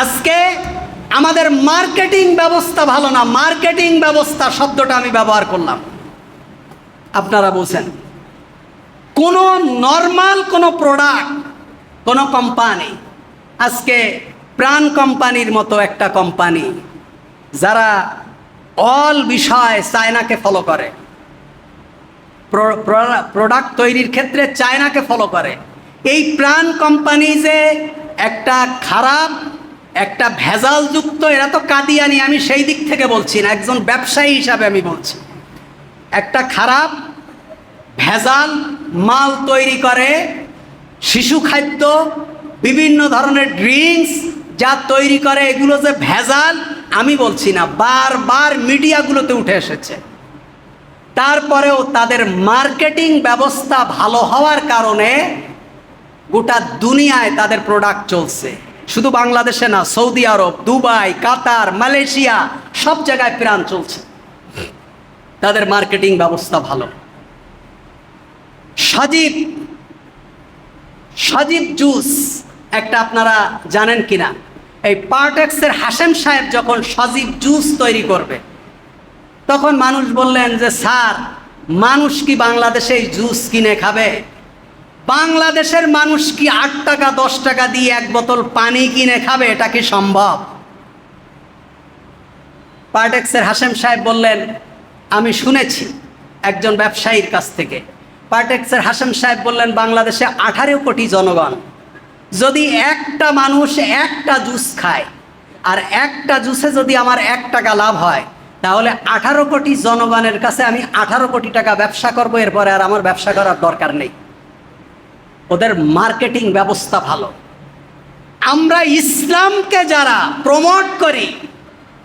আজকে আমাদের মার্কেটিং ব্যবস্থা ভালো না, মার্কেটিং ব্যবস্থা শব্দটা আমি ব্যবহার করলাম। আপনারা বলছেন, কোনো নর্মাল কোনো প্রোডাক্ট কোনো কোম্পানি আজকে প্রাণ কোম্পানির মতো একটা কোম্পানি যারা অল বিষয় চায়নাকে ফলো করে প্রোডাক্ট তৈরির ক্ষেত্রে চায়নাকে ফলো করে, এই প্রাণ কোম্পানি যে একটা খারাপ একটা ভেজালযুক্ত, এরা তো কাদিয়ানি, আমি সেই দিক থেকে বলছি না, একজন ব্যবসায়ী হিসাবে আমি বলছি। একটা খারাপ ভেজাল মাল তৈরি করে, শিশু খাদ্য, বিভিন্ন ধরনের ড্রিঙ্কস যা তৈরি করে, এগুলো যে ভেজাল, আমি বলছি না, বারবার মিডিয়াগুলোতে উঠে এসেছে। তারপরেও তাদের মার্কেটিং ব্যবস্থা ভালো হওয়ার কারণে গোটা দুনিয়ায় তাদের প্রোডাক্ট চলছে। শুধু বাংলাদেশে না, সৌদি আরব, দুবাই, কাতার, মালয়েশিয়া, সব জায়গায় প্রাণ চলছে। তাদের মার্কেটিং ব্যবস্থা ভালো। সজীব সজীব জুস, একটা আপনারা জানেন কিনা? এই পার্টেক্সের হাসেম সাহেব যখন সজীব জুস তৈরি করবে, তখন মানুষ বললেন যে, স্যার, মানুষ কি বাংলাদেশে জুস কিনে খাবে? বাংলাদেশের মানুষ কি আট টাকা, দশ টাকা দিয়ে এক বোতল পানি কিনে খাবে? এটা কি সম্ভব? পার্টেক্সের হাসেম সাহেব বললেন, আমি শুনেছি একজন ব্যবসায়ীর কাছ থেকে। পার্টেক্সের হাসেম সাহেব বললেন, বাংলাদেশে আঠারো কোটি জনগণ। যদি একটা মানুষ একটা জুস খায়, আর একটা জুসে যদি আমার এক টাকা লাভ হয়, তাহলে আঠারো কোটি জনগণের কাছে আমি আঠারো কোটি টাকা ব্যবসা করব, এরপরে আর আমার ব্যবসা করার দরকার নেই। ওদের মার্কেটিং ব্যবস্থা ভালো। আমরা ইসলামকে যারা প্রমোট করি,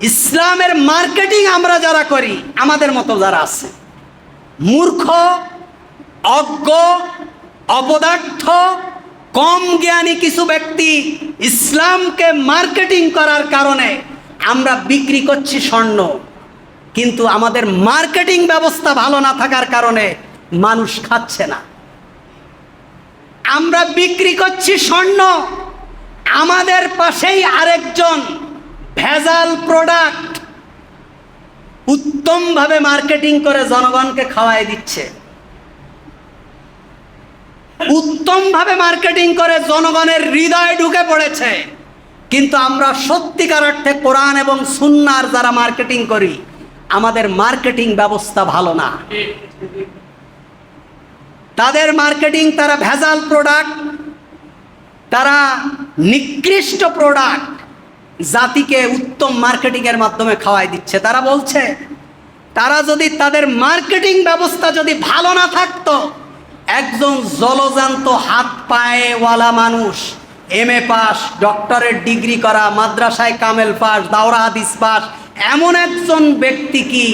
ইসলামের মার্কেটিং আমরা যারা করি, আমাদের মতো যারা আছে। মূর্খ, অজ্ঞ, অপদার্থ, কম জ্ঞানী কিছু ব্যক্তি ইসলামকে মার্কেটিং করার কারণে আমরা বিক্রি করছি স্বর্ণ। কিন্তু আমাদের মার্কেটিং ব্যবস্থা ভালো না থাকার কারণে মানুষ খাচ্ছে না। আমরা বিক্রি করছি স্বর্ণ। আমাদের পাশেই আরেকজন ভেজাল প্রোডাক্ট উত্তমভাবে মার্কেটিং করে জনগণকে খাওয়াই দিচ্ছে। উত্তমভাবে মার্কেটিং করে জনগণের হৃদয়ে ঢুকে পড়েছে। কিন্তু আমরা সত্যিকার অর্থে কোরআন এবং সুন্নার যারা মার্কেটিং করি, আমাদের মার্কেটিং ব্যবস্থা ভালো না। তাদের মার্কেটিং, তারা ভেজাল প্রোডাক্ট তারা নিকৃষ্ট প্রোডাক্ট জাতিকে উত্তম মার্কেটিংয়ের মাধ্যমে খাওয়াই দিচ্ছে। তারা বলছে, তারা যদি তাদের মার্কেটিং ব্যবস্থা যদি ভালো না থাকতো, একজন জলজান্ত হাত পায়েওয়ালা মানুষ এম এ পাস ডক্টরের ডিগ্রি করা, মাদ্রাসায় কামেল পাস, দাওরা হাদিস পাস, এমন একজন ব্যক্তি কি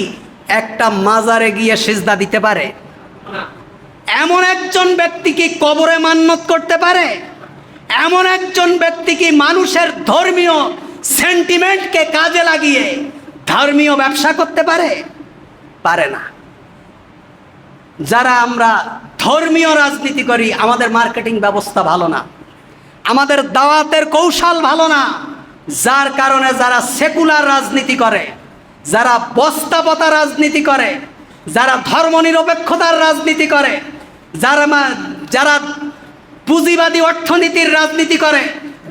একটা মাজারে গিয়ে সিজদা দিতে পারে? এমন একজন ব্যক্তি কি কবরে মান্যত করতে পারে? এমন একজন ব্যক্তি কি মানুষের ধর্মীয় সেন্টিমেন্টকে কাজে লাগিয়ে ধর্মীয় ব্যবসা করতে পারে? পারে না। যারা আমরা ধর্মীয় রাজনীতি করি, আমাদের মার্কেটিং ব্যবস্থা ভালো না। আমাদের দাওয়াতের কৌশল ভালো না। যার কারণে যারা সেকুলার রাজনীতি করে, যারা বস্তাপতা রাজনীতি করে, যারা ধর্মনিরপেক্ষতার রাজনীতি করে যারা মা- যারা পুঁজিবাদী অর্থনীতির রাজনীতি করে,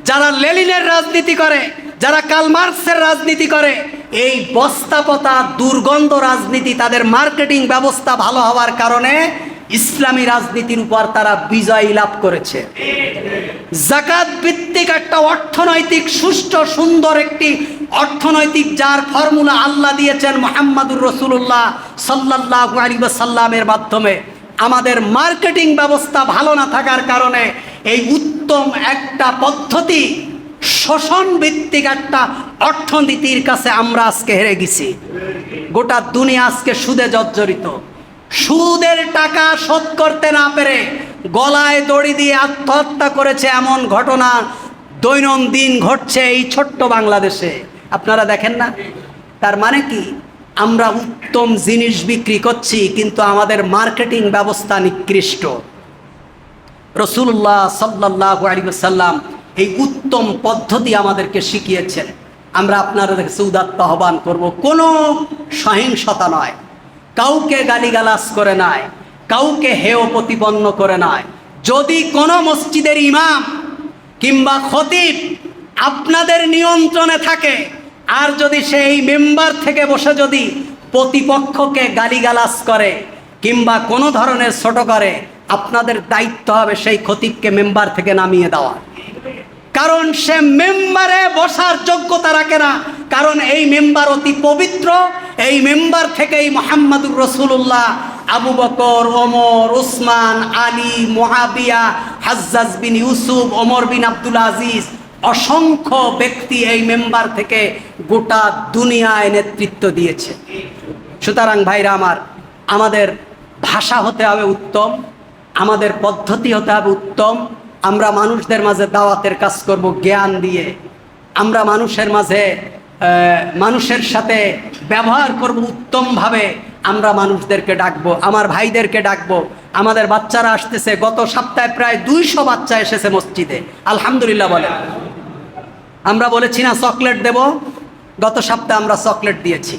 যারা লেলিনের রাজনীতি করে, যারা কালমার্কসের রাজনীতি করে, এই বস্তাপতা, দুর্গন্ধ রাজনীতি, তাদের মার্কেটিং ব্যবস্থা ভালো হওয়ার কারণে ইসলামী রাজনীতির উপর তারা বিজয় লাভ করেছে। জাকাত ভিত্তিক একটা অর্থনৈতিক, সুষ্ঠু, সুন্দর একটি অর্থনৈতিক, যার ফর্মুলা আল্লাহ দিয়েছেন মোহাম্মদুর রসুল্লাহ সাল্লাহ সাল্লামের মাধ্যমে। আমাদের মার্কেটিং ব্যবস্থা ভালো না থাকার কারণে এই উত্তম একটা পদ্ধতি, শোষণ ভিত্তিক একটা অর্থনীতির কাছে আমরা আজকে হেরে গেছি। গোটা দুনিয়া আজকে সুদে জর্জরিত। সুদের টাকা শোধ করতে না পেরে গলায় দড়ি দিয়ে আত্মহত্যা করেছে এমন ঘটনা দৈনন্দিন ঘটছে এই ছোট্ট বাংলাদেশে। আপনারা দেখেন না? তার মানে কি? আমরা উত্তম জিনিস বিক্রি করছি, কিন্তু আমাদের মার্কেটিং ব্যবস্থা নিকৃষ্ট। রসুল্লাহ সাল্লাহ সাল্লাম এই উত্তম পদ্ধতি আমাদেরকে শিখিয়েছেন। আমরা আপনাদের কাছে উদাত্ত আহ্বান করব, কোনো সহিংসতা নয়। কাউকে গালিগালাজ করে নয় কাউকে হেয় প্রতিপন্ন করে নয় যদি কোনো মসজিদের ইমাম কিংবা খতিব আপনাদের নিয়ন্ত্রণে থাকে আর যদি সেই মেম্বার থেকে বসে যদি প্রতিপক্ষকে গালিগালাজ করে কিংবা কোনো ধরনের ছোট করে, আপনাদের দায়িত্ব হবে সেই খতিবকে মেম্বার থেকে নামিয়ে দেওয়া। কারণ সে মেম্বারে বসার যোগ্যতা রাখে না। কারণ এই মেম্বার অতি পবিত্র। এই মেম্বার থেকেই মোহাম্মদুর রসুল্লাহ আবু বকর, ওমর, ওসমান, আলী মোহাবিয়া হাজ্জাজ বিন ইউসুফ, ওমর বিন আব্দুল আজিজ অসংখ্য ব্যক্তি এই মেম্বার থেকে গোটা দুনিয়ায় নেতৃত্ব দিয়েছে। সুতরাং ভাইরা আমার, আমাদের ভাষা হতে হবে উত্তম, আমাদের পদ্ধতি হতে হবে উত্তম। আমরা মানুষদের মাঝে দাওয়াতের কাজ করব, জ্ঞান দিয়ে। আমরা মানুষের মাঝে মানুষের সাথে ব্যবহার করব উত্তমভাবে। আমরা মানুষদেরকে ডাকবো, আমার ভাইদেরকে ডাকবো। আমাদের বাচ্চারা আসতেছে, গত সপ্তাহে প্রায় দুইশো বাচ্চা এসেছে মসজিদে। আলহামদুলিল্লাহ বলে আমরা বলেছি না চকলেট দেব। গত সপ্তাহে আমরা চকলেট দিয়েছি।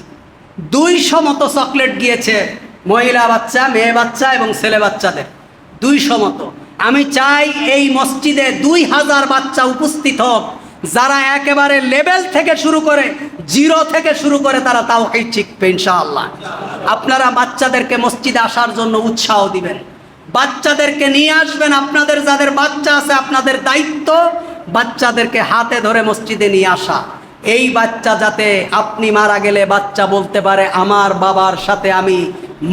দুইশো মতো চকলেট গিয়েছে মহিলা বাচ্চা, মেয়ে বাচ্চা এবং ছেলে বাচ্চাদের। দুইশো মতো। আমি চাই এই মসজিদে দুই হাজার বাচ্চা উপস্থিত হোক, যারা একেবারে লেভেল থেকে শুরু করে, জিরো থেকে শুরু করে তারা তাও এই শিখবে ইনশাআল্লাহ। আপনারা বাচ্চাদেরকে মসজিদে আসার জন্য উৎসাহ দিবেন। বাচ্চাদেরকে নিয়ে আসবেন আপনাদের যাদের বাচ্চা আছে, আপনাদের দায়িত্ব বাচ্চাদেরকে হাতে ধরে মসজিদে নিয়ে আসা। এই বাচ্চা যাতে আপনি মারা গেলে বাচ্চা বলতে পারে, আমার বাবার সাথে আমি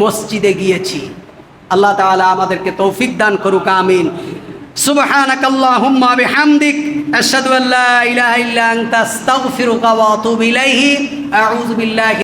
মসজিদে গিয়েছি। আল্লাহ তাআলা আমাদেরকে তৌফিক দান করুক, আমিন। সুবহানাক আল্লাহুম্মা বিহামদিক, আশহাদু আল্লা ইলাহা ইল্লা আনতা, আস্তাগফিরুকা ওয়া আতুবু ইলাইহি। আউযু বিল্লাহি